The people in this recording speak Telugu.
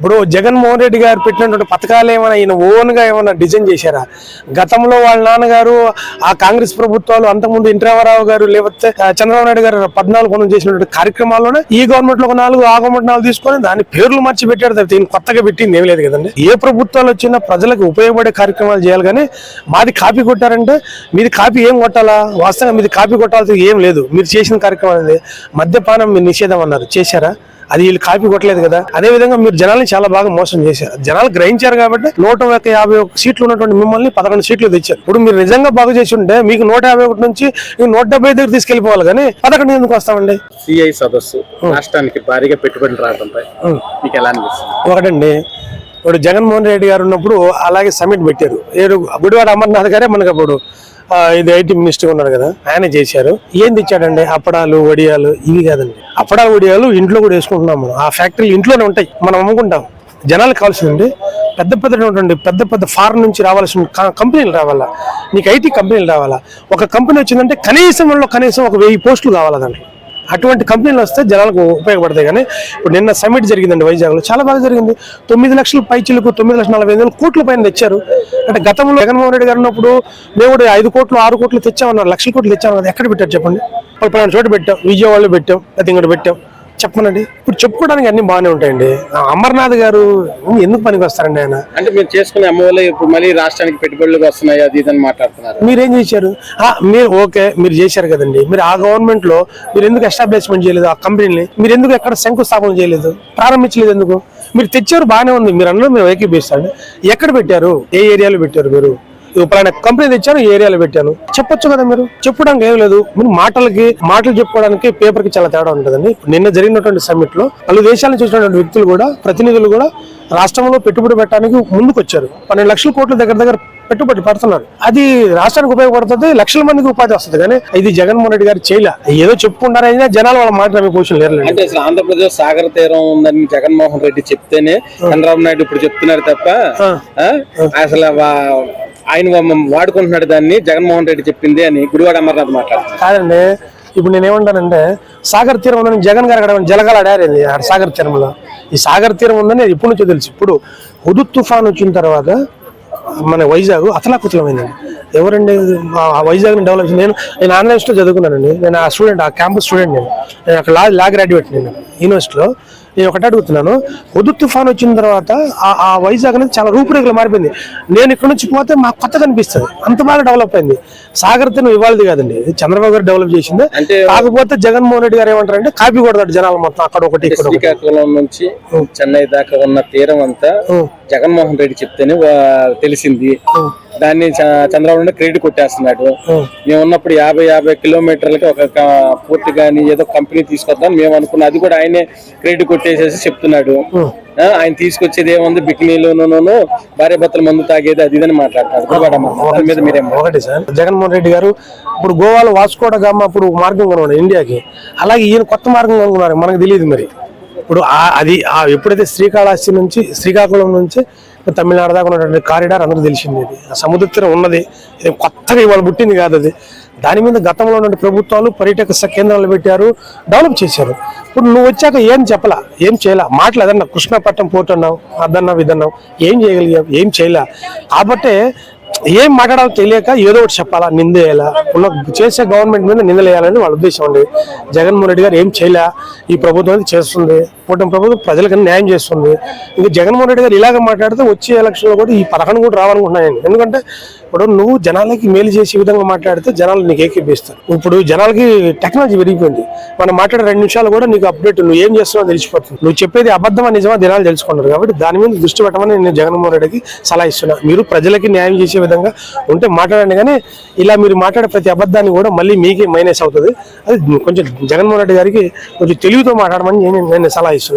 ఇప్పుడు జగన్మోహన్ రెడ్డి గారు పెట్టినటువంటి పథకాలు ఏమైనా ఈయన ఓన్గా ఏమైనా డిజైన్ చేశారా? గతంలో వాళ్ళ నాన్నగారు ఆ కాంగ్రెస్ ప్రభుత్వాలు అంతకుముందు ఇంద్రావరావు గారు లేకపోతే చంద్రబాబు నాయుడు గారు పద్నాలుగు వందలు చేసినటువంటి కార్యక్రమాల్లోనే ఈ గవర్నమెంట్లో ఒక నాలుగు ఆ గవర్నమెంట్ నాలుగు తీసుకొని దాని పేర్లు మార్చి పెట్టాడు తప్పితే ఈయన కొత్తగా పెట్టింది ఏం లేదు కదండి. ఏ ప్రభుత్వాలు వచ్చినా ప్రజలకు ఉపయోగపడే కార్యక్రమాలు చేయాలి కానీ మాది కాపీ కొట్టారంటే మీది కాపీ ఏం కొట్టాలా? వాస్తవంగా మీది కాపీ కొట్టాల్సి ఏం లేదు. మీరు చేసిన కార్యక్రమం అనేది మద్యపానం మీరు నిషేధం అన్నారు. చేశారా? అది వీళ్ళు కాపీ కొట్టలేదు కదా. అదే విధంగా మీరు జనాల్ని చాలా బాగా మోసం చేశారు. జనాలు గ్రహించారు కాబట్టి నూట ఒక యాభై ఒక సీట్లు ఉన్నటువంటి మిమ్మల్ని పదకొండు సీట్లు తెచ్చారు. ఇప్పుడు మీరు నిజంగా బాగు చేసి ఉంటే మీకు నూట యాభై ఒకటి నుంచి నూట డెబ్బై దగ్గర తీసుకెళ్ళిపోవాలి కానీ పదకొండు ఎందుకు వస్తామండి? సిఐ సదస్సు రాష్ట్రానికి భారీగా పెట్టుబడులు రావడంపై మీకు ఎలా అనిపిస్తుంది? ఒకటండి ఇప్పుడు జగన్మోహన్ రెడ్డి గారు ఉన్నప్పుడు అలాగే సమిట్ పెట్టారు. ఏడు గుడివాడ అమర్నాథ్ గారే మనకు అప్పుడు ఆ, ఇది ఐటీ మినిస్టర్ ఉన్నారు కదా ఆయన చేశారు. ఏం తెచ్చాడండి? అప్పడాలు వడియాలు ఇవి కాదండి. అప్పడాలు వడియాలు ఇంట్లో కూడా వేసుకుంటున్నాం మనం. ఆ ఫ్యాక్టరీలు ఇంట్లోనే ఉంటాయి. మనం అమ్ముకుంటాం. జనాలు కావాల్సిందండి పెద్ద పెద్ద పెద్ద పెద్ద ఫారెన్ నుంచి రావాల్సిన కంపెనీలు రావాలా? నీకు ఐటీ కంపెనీలు రావాలా? ఒక కంపెనీ వచ్చిందంటే కనీసం కనీసం ఒక వెయ్యి పోస్టులు కావాలా దానికి? అటువంటి కంపెనీలు వస్తే జనాలకు ఉపయోగపడతాయి. కానీ ఇప్పుడు నిన్న సమ్మిట్ జరిగిందండి వైజాగ్లో. చాలా బాగా జరిగింది. తొమ్మిది లక్షల పైచిలకు తొమ్మిది లక్షల నలభై ఐదు వేల కోట్ల పైన తెచ్చారు. అంటే గతంలో జగన్మోహన్ రెడ్డి గారు ఉన్నప్పుడు మేము కూడా ఐదు కోట్లు ఆరు కోట్లు తెచ్చామన్నారు. లక్షల కోట్లు తెచ్చామన్నారు. ఎక్కడ పెట్టారు చెప్పండి? ఇప్పుడు పలానా చోట పెట్టాం. విజయవాడలో పెట్టాం. అది ఇంకోటి పెట్టాం. చెప్పనండి. ఇప్పుడు చెప్పుకోవడానికి అన్ని బాగానే ఉంటాయండి. అమర్నాథ్ గారు ఎందుకు పనికి వస్తారండి ఆయన? అంటే మీరు చేసుకునే అమ్మవల్ల ఇప్పుడు మళ్ళీ రాష్ట్రానికి పెట్టుబడులు వస్తున్నాయి అది ఇదని మాట్లాడుతున్నారు. మీరేం చేశారు? మీరు ఓకే మీరు చేశారు కదండి. మీరు ఆ గవర్నమెంట్లో మీరు ఎందుకు ఎస్టాబ్లిష్మెంట్ చేయలేదు ఆ కంపెనీని? మీరు ఎందుకు ఎక్కడ శంకుస్థాపన చేయలేదు? ప్రారంభించలేదు ఎందుకు? మీరు తెచ్చారు బాగానే ఉంది. మీరు అన్నారు మేము ఏకీపిస్తాండి ఎక్కడ పెట్టారు? ఏ ఏరియాలో పెట్టారు మీరు? పలానా కంపెనీ తెచ్చాను ఈ ఏరియాలో పెట్టాను. చెప్పొచ్చు కదా మీరు? చెప్పడానికి ఏం లేదు. మీరు మాటలకి మాటలు చెప్పుకోవడానికి పేపర్కి చాలా తేడా ఉంటుందండి. నిన్న జరిగినటువంటి సమ్మిట్లో పలు దేశాల నుంచి వచ్చినటువంటి వ్యక్తులు కూడా ప్రతినిధులు కూడా రాష్ట్రంలో పెట్టుబడి పెట్టడానికి ముందుకు వచ్చారు పన్నెండు లక్షల కోట్ల దగ్గర దగ్గర పెట్టుబడి పెడుతున్నారు. అది రాష్ట్రానికి ఉపయోగపడుతుంది లక్షల మందికి ఉపాధి వస్తుంది. కానీ ఇది జగన్మోహన్ రెడ్డి గారు చేయలే. ఏదో చెప్పుకుంటారైనా జనాలు వాళ్ళ మాట నమ్మే పొజిషన్ లేరు. అంటే అసలు ఆంధ్రప్రదేశ్ సాగర తీరం ఉందని జగన్మోహన్ రెడ్డి చెప్తేనే చంద్రబాబు నాయుడు ఇప్పుడు చెప్తున్నారు తప్ప ఆ? అసలు ఆయన వాడుకుంటున్నాడు దాన్ని జగన్మోహన్ రెడ్డి చెప్పింది అని గుడివాడ అమర్నాథ్ మాట్లాడుతున్నారు. కాదండి ఇప్పుడు నేనేమంటానంటే సాగర్ తీరం ఉందని జగన్ గారు అక్కడ జలగాలు ఆడారేది ఆ సాగర్ తీరంలో. ఈ సాగర్ తీరం ఉందని ఎప్పటి నుంచో తెలుసు. ఇప్పుడు హుదు తుఫాన్ వచ్చిన తర్వాత మన వైజాగ్ అతలాకుతలమైందండి. ఎవరండి ఆ వైజాగ్ని డెవలప్ చేసి నేను నేను ఆన్లైన్స్లో చదువుకున్నానండి. నేను ఆ స్టూడెంట్ ఆ క్యాంపస్ స్టూడెంట్ నేను. నేను అక్కడ లా లా గ్రాడ్యుయేట్ నేను. యూనివర్సిటీలో నేను ఒకటి అడుగుతున్నాను. హుదు తుఫాన్ వచ్చిన తర్వాత ఆ- ఆ వైజాగ్ అనేది చాలా రూపురేఖలు మారిపోయింది. నేను ఇక్కడ నుంచి పోతే మాకు కొత్తగా అనిపిస్తుంది. అంత బాగా డెవలప్ అయింది. సాగర్ తీరం ఇవాళది కాదండి. చంద్రబాబు గారు డెవలప్ చేసింది. కాకపోతే జగన్మోహన్ రెడ్డి గారు ఏమంటారంటే కాపీ కొడతాడు జనాలు మొత్తం అక్కడ ఒకటి ఇక్కడ శ్రీకాకుళం నుంచి చెన్నై దాకా ఉన్న తీరం అంతా. జగన్మోహన్ రెడ్డి చెప్తేనే తెలిసింది. దాన్ని చంద్రబాబు క్రెడిట్ కొట్టేస్తున్నాడు. మేము ఉన్నప్పుడు యాభై యాభై కిలోమీటర్లకి ఒక పోర్ట్ కానీ ఏదో కంపెనీ తీసుకొద్దాం మేము అనుకున్నాం. అది కూడా ఆయనే క్రెడిట్ కొట్టేసేసి చెప్తున్నాడు. ఆయన తీసుకొచ్చేది ఏముంది? బికినీలోనూ భార్య భర్తల మందు తాగేది అది ఇదని మాట్లాడుతున్నారు. ఒకటి సార్ జగన్మోహన్ రెడ్డి గారు ఇప్పుడు గోవాలో వాస్కోడ గామ అప్పుడు మార్గం కొనున్నాడు ఇండియాకి. అలాగే ఈయన కొత్త మార్గం కనుక్కున్నారు మనకు తెలియదు మరి. ఇప్పుడు ఆ- అది ఆ ఎప్పుడైతే శ్రీకాళహస్తి నుంచి శ్రీకాకుళం నుంచి తమిళనాడు దాకా ఉన్నటువంటి కారిడార్ అందరూ తెలిసింది ఇది. ఆ సముద్ర తీరం ఉన్నది. ఇది కొత్తగా ఇవాళ పుట్టింది కాదు అది. దాని మీద గతంలో ఉన్న ప్రభుత్వాలు పర్యాటక కేంద్రాలు పెట్టారు డెవలప్ చేశారు. ఇప్పుడు నువ్వు వచ్చాక ఏం చెప్పలా? ఏం చేయలా? మాటలు అదన్నా కృష్ణపట్నం పోర్ట్ అన్నావు అదన్నావు ఇదన్నావు. ఏం చేయగలిగావు? ఏం చేయలే? కాబట్టే ఏం మాట్లాడాలో తెలియక ఏదో ఒకటి చెప్పాలా? నిందేయాలా? ఉన్న చేసే గవర్నమెంట్ మీద నిందలేయాలని వాళ్ళ ఉద్దేశం ఉంది జగన్మోహన్ రెడ్డి గారు ఏం చేయలే? ఈ ప్రభుత్వం అది చేస్తుంది. కూటమి ప్రభుత్వం ప్రజలకు న్యాయం చేస్తుంది. ఇంకా జగన్మోహన్ రెడ్డి గారు ఇలాగ మాట్లాడితే వచ్చే ఎలక్షన్లో కూడా ఈ పథకం కూడా రావాలనుకుంటున్నాను ఎందుకంటే ఇప్పుడు నువ్వు జనాలకి మేలు చేసే విధంగా మాట్లాడితే జనాలు నీకు ఏకీపిస్తారు ఇప్పుడు జనాలకి టెక్నాలజీ పెరిగిపోయింది. మనం మాట్లాడే రెండు నిమిషాలు కూడా నీకు అప్డేట్ నువ్వు ఏం చేస్తున్నావు తెలిసిపోతుంది. నువ్వు చెప్పేది అబద్ధమా నిజమా జనాలు తెలుసుకుంటారు కాబట్టి దాని మీద దృష్టి పెట్టమని నేను జగన్మోహన్ రెడ్డికి సలహా ఇస్తున్నా. మీరు ప్రజలకి న్యాయం చేసే విధంగా ఉంటే మాట్లాడండి కానీ ఇలా మీరు మాట్లాడే ప్రతి అబద్ధాన్ని కూడా మళ్ళీ మీకే మైనస్ అవుతుంది. అది కొంచెం జగన్మోహన్ రెడ్డి గారికి కొంచెం తెలివితో మాట్లాడమని నేను సలహా